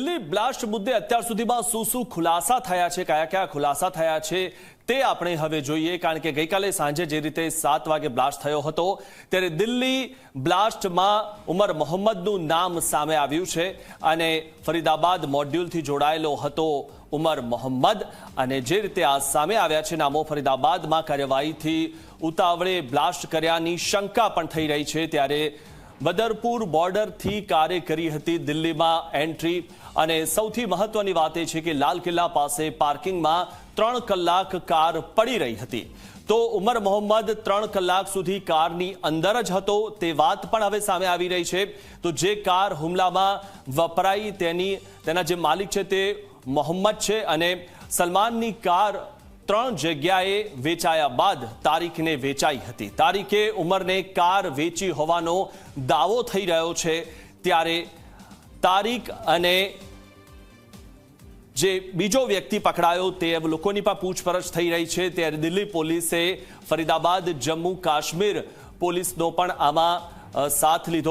Delhi blast મુદ્દે અત્યાર સુધીમાં શું શું ખુલાસા થયા છે, કયા કયા ખુલાસા થયા છે, તે આપણે હવે જોઈએ. કારણ કે ગઈકાલે સાંજે જે રીતે સાત વાગે બ્લાસ્ટ થયો હતો, ત્યારે દિલ્હી બ્લાસ્ટમાં ઉમર મોહમ્મદનું નામ સામે આવ્યું છે અને ફરીદાબાદ મોડ્યુલથી જોડાયેલો હતો ઉમર મોહમ્મદ. અને જે રીતે આ સામે આવ્યા છે નામો, ફરીદાબાદમાં કાર્યવાહીથી ઉતાવળે બ્લાસ્ટ કર્યાની શંકા પણ થઈ રહી છે. ત્યારે બદરપુર બોર્ડરથી કારે કરી હતી દિલ્હીમાં એન્ટ્રી. અને સૌથી મહત્વની વાત એ છે કે લાલ કિલ્લા પાસે પાર્કિંગમાં ત્રણ કલાક કાર પડી રહી હતી. તો ઉમર મોહમ્મદ ત્રણ કલાક સુધી કારની અંદર જ હતો, તે વાત પણ હવે સામે આવી રહી છે. તો જે કાર હુમલામાં વપરાઈ તેની, તેના જે માલિક છે તે મોહમ્મદ છે અને સલમાનની કાર ત્રણ જગ્યાએ વેચાયા બાદ તારીખને વેચાઈ હતી. તારીખે ઉમરને કાર વેચી હોવાનો દાવો થઈ રહ્યો છે. ત્યારે તારીખ અને જે બીજો વ્યક્તિ પકડાયો તે લોકોની પણ પૂછપરછ થઈ રહી છે. ત્યારે દિલ્હી પોલીસે ફરીદાબાદ, જમ્મુ કાશ્મીર પોલીસનો પણ આમાં સાથ લીધો